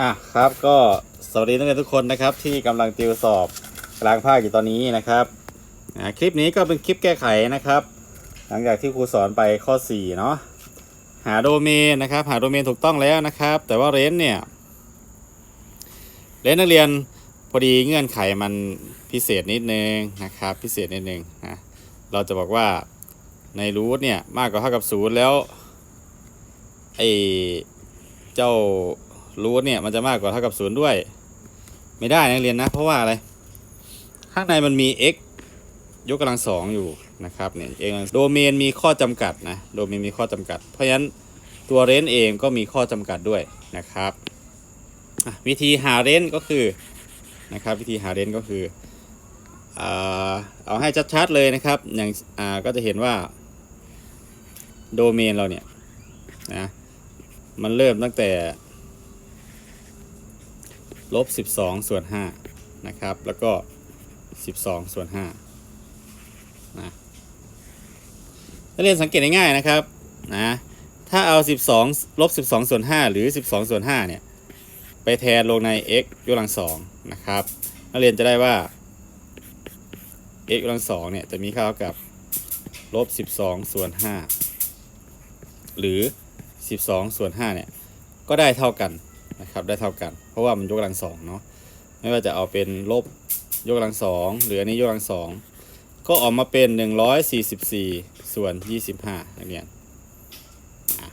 อะครับก็สวัสดีนักเรียนทุกคนนะครับ ที่กำลังติวสอบกลางภาคอยู่ตอนนี้นะครับอ่าคลิปนี้ก็เป็นคลิปแก้ไขนะครับ หลังจากที่ครูสอนไปข้อ4เนาะหาโดเมนนะครับ หาโดเมนถูกต้องแล้วนะครับ แต่ว่าเรนเนี่ยเรนนักเรียนพอดีเงื่อนไขมันพิเศษนิดนึงนะครับ พิเศษนิดนึงนะเราจะบอกว่าในรูทเนี่ยมากกว่าเท่ากับศูนย์แล้วไอเจ้า รูทเนี่ยมันจะมากกว่าเท่ากับศูนย์ด้วย ไม่ได้นักเรียนนะ เพราะว่าอะไร ข้างในมันมี x ยกกำลังสองอยู่นะครับเนี่ยเองโดเมนมีข้อจำกัดนะโดเมนมีข้อจำกัด เพราะฉะนั้นตัวเรนเองก็มีข้อจำกัดด้วยนะครับ วิธีหาเรนก็คือนะครับวิธีหาเรนก็คือเอาให้ชัดๆเลยนะครับอย่างอ่าก็จะเห็นว่าโดเมนเราเนี่ยนะมันเริ่มตั้งแต่ ลบ 12 ส่วน5นะครับ แล้วก็ 12 ส่วน5นะนักเรียนสังเกตง่ายๆนะครับนะถ้าเอา 12ลบ 12 ส่วน 5 หรือ 12 ส่วน5เนี่ย ไปแทนลงใน x ยกกำลังสองนะครับ นักเรียนจะได้ว่า x ยกกำลังสองเนี่ยจะมีค่าเท่ากับลบ 12 ส่วน 5 หรือ 12 ส่วน 5 เนี่ย ก็ได้เท่ากัน นะครับได้เท่ากัน เพราะว่ามันยกกำลังสองเนาะไม่ว่าจะเอาเป็นลบยกกำลังสองหรืออันนี้ยกกำลังสองก็ออกมาเป็น 144 ส่วน 25นักเรียนอะ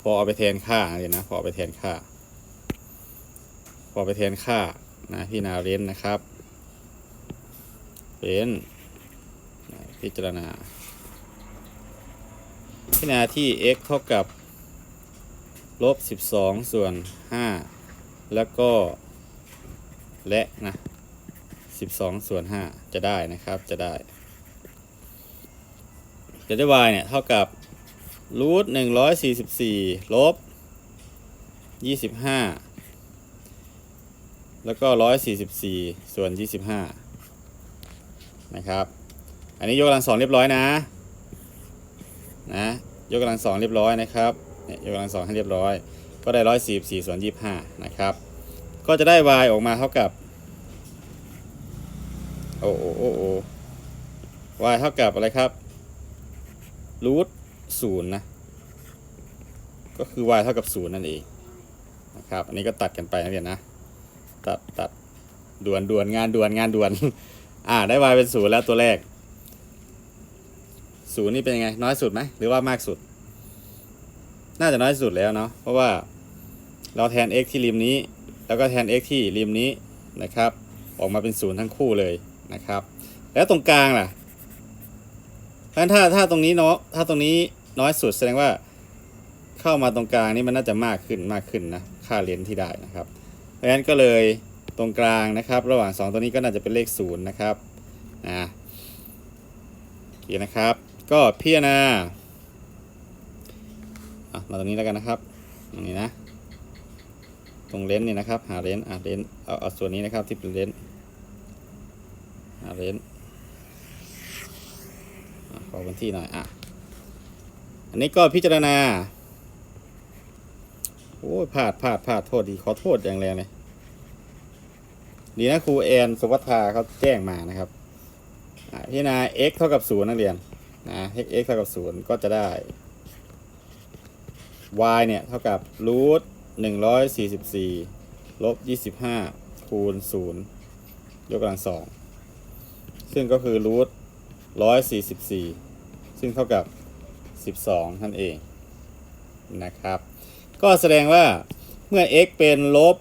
พอเอาไปแทนค่านักเรียนนะพอเอาไปแทนค่า พอไปแทนค่านะพี่นาเรนนะครับเรนพิจารณาพิจารณาที่ x เท่ากับ ลบ 12 ส่วน 5 แล้วก็และนะ 12 ส่วน 5 จะได้นะครับจะได้จะได้ y เนี่ยเท่ากับรูท144ลบ25แล้วก็144ส่วน25นะครับ อันนี้ยกกำลังสองเรียบร้อยนะ นะ ยกกำลังสองเรียบร้อยนะครับ ยกกำลังสองให้เรียบร้อย ก็ได้ร้อยสี่สี่ส่วนยี่ห้านะครับ ก็จะได้ y ออกมาเท่ากับ โอ้โอ้โอ้โอ้ y เท่ากับอะไรครับรูทศูนย์นะ ก็คือ y เท่ากับศูนย์นั่นเองนะครับ อันนี้ก็ตัดกันไปนะเรียนนะ ตัดตัดด่วนด่วนงานด่วนงานด่วน อ่าได้ y เป็นศูนย์แล้วตัวแรกศูนย์นี่เป็นยังไง น้อยสุดไหมหรือว่ามากสุด น่าจะน้อยสุดแล้วเนาะเพราะว่าเราแทน x ที่ริมนี้ แล้วก็แทน x ที่ริมนี้นะครับ ออกมาเป็นศูนย์ทั้งคู่เลยนะครับ แล้วตรงกลางล่ะถ้าถ้าถ้าตรงนี้เนาะถ้าตรงนี้น้อยสุดแสดงว่าเข้ามาตรงกลางนี่มันน่าจะมากขึ้นมากขึ้นนะค่าเลนที่ได้นะครับเพราะฉะนั้นก็เลยตรงกลางนะครับ ระหว่าง 2 ตัวนี้ก็น่าจะเป็นเลขศูนย์นะครับอ่าโอเคนะครับ ก็พิจารณา อะมาตรงนี้แล้วกันนะครับตรงนี้นะ ตรงเลนส์นี่นะครับ หาเลนส์อะเลนส์เอาเอาส่วนนี้นะครับที่เป็นเลนส์หาเลนส์ขอวันที่หน่อยอะอันนี้ก็พิจารณาโอ้ยพลาดพลาดพลาดโทษดีขอโทษอย่างแรงเลยดีนะครูแอนสุวัฒาเขาแจ้งมานะครับพิจารณา x เท่ากับศูนย์นักเรียนนะ x เท่ากับศูนย์ก็จะได้ y เนี่ย เท่ากับรูทหนึ่งร้อยสี่สิบสี่ลบยี่สิบห้าคูณศูนย์ยกกำลังสองซึ่งก็คือรูทร้อยสี่สิบสี่ซึ่งเท่ากับสิบสองนั่นเองนะครับ ก็แสดงว่าเมื่อ x เป็นลบ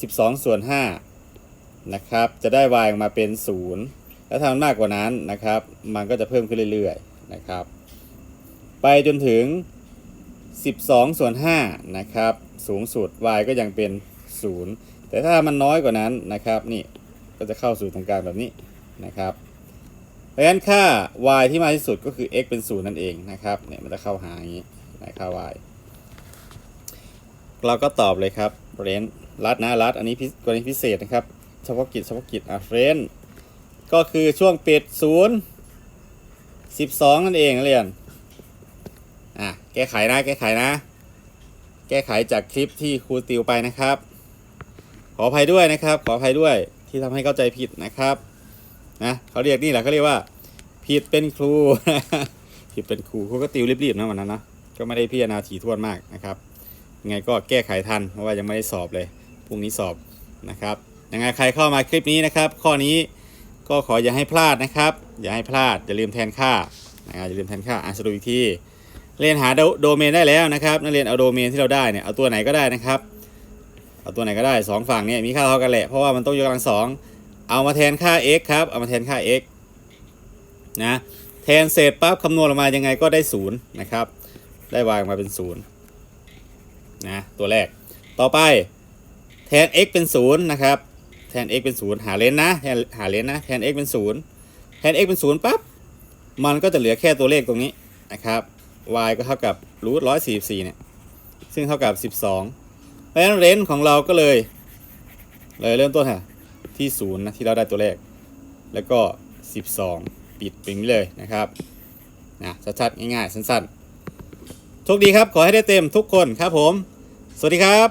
สิบสองส่วนห้านะครับจะได้ y ออกมาเป็นศูนย์แล้วถ้ามันมากกว่านั้นนะครับ มันก็จะเพิ่มขึ้นเรื่อยๆนะครับ ไปจนถึง 12 ส่วน5นะครับสูงสุด y ก็ยังเป็น 0 แต่ถ้ามันน้อยกว่านั้นนะครับนี่ก็จะเข้าสู่ตรงกลางแบบนี้นะครับเพราะฉะนั้นค่า y ที่มากที่สุดก็คือ x เป็น 0 นั่นเองนะครับเนี่ยมันจะเข้าหาอย่างนี้นะค่า y เราก็ตอบเลยครับเรนรัดนะรัดอันนี้กรณีพิเศษนะครับเฉพาะกิจเฉพาะกิจอะเรนก็คือช่วงปิด0 12 นั่นเองนักเรียน อะแก้ไขนะ แก้ไขนะ แก้ไขจากคลิปที่ครูติวไปนะครับ ขออภัยด้วยนะครับ ขออภัยด้วยที่ทำให้เข้าใจผิดนะครับนะเขาเรียกนี่แหละเขาเรียกว่า ผิดเป็นครูผิดเป็นครูเขาก็ติวรีบๆนะวันนั้นนะก็ไม่ได้พิจารณาถี่ถ้วนมากนะครับยังไงก็แก้ไขทันเพราะว่ายังไม่ได้สอบเลยพรุ่งนี้สอบนะครับยังไงใครเข้ามาคลิปนี้นะครับ ข้อนี้ก็ขออย่าให้พลาดนะครับ อย่าให้พลาดอย่าลืมแทนค่านะอย่าลืมแทนค่าอ่านสรุปอีกที เรียนหาโดเมนได้แล้วนะครับ นักเรียนเอาโดเมนที่เราได้เนี่ยเอาตัวไหนก็ได้นะครับ เอาตัวไหนก็ได้สองฝั่งเนี่ยมีค่าเท่ากันแหละเพราะว่ามันต้องยกกำลังสองเอามาแทนค่า x ครับเอามาแทนค่า x นะแทนเศษปั๊บคำนวณออกมายังไงก็ได้ศูนย์นะครับได้วางมาเป็นศูนย์นะตัวแรกต่อไปแทน x เป็นศูนย์นะครับแทน x เป็นศูนย์หาเลนนะแทนหาเลนนะแทน x เป็นศูนย์แทน x เป็นศูนย์ปั๊บมันก็จะเหลือแค่ตัวเลขตรงนี้นะครับ y ก็เท่ากับรูทร้อยสี่สี่เนี่ย ซึ่งเท่ากับสิบสองเพราะฉะนั้นเลนของเราก็เลย เลยเริ่มต้นค่ะที่ศูนย์นะที่เราได้ตัวเลข แล้วก็สิบสองปิดปิงเลยนะครับนะชัดๆง่ายๆสั้นๆโชคดีครับ ขอให้ได้เต็มทุกคนครับผม สวัสดีครับ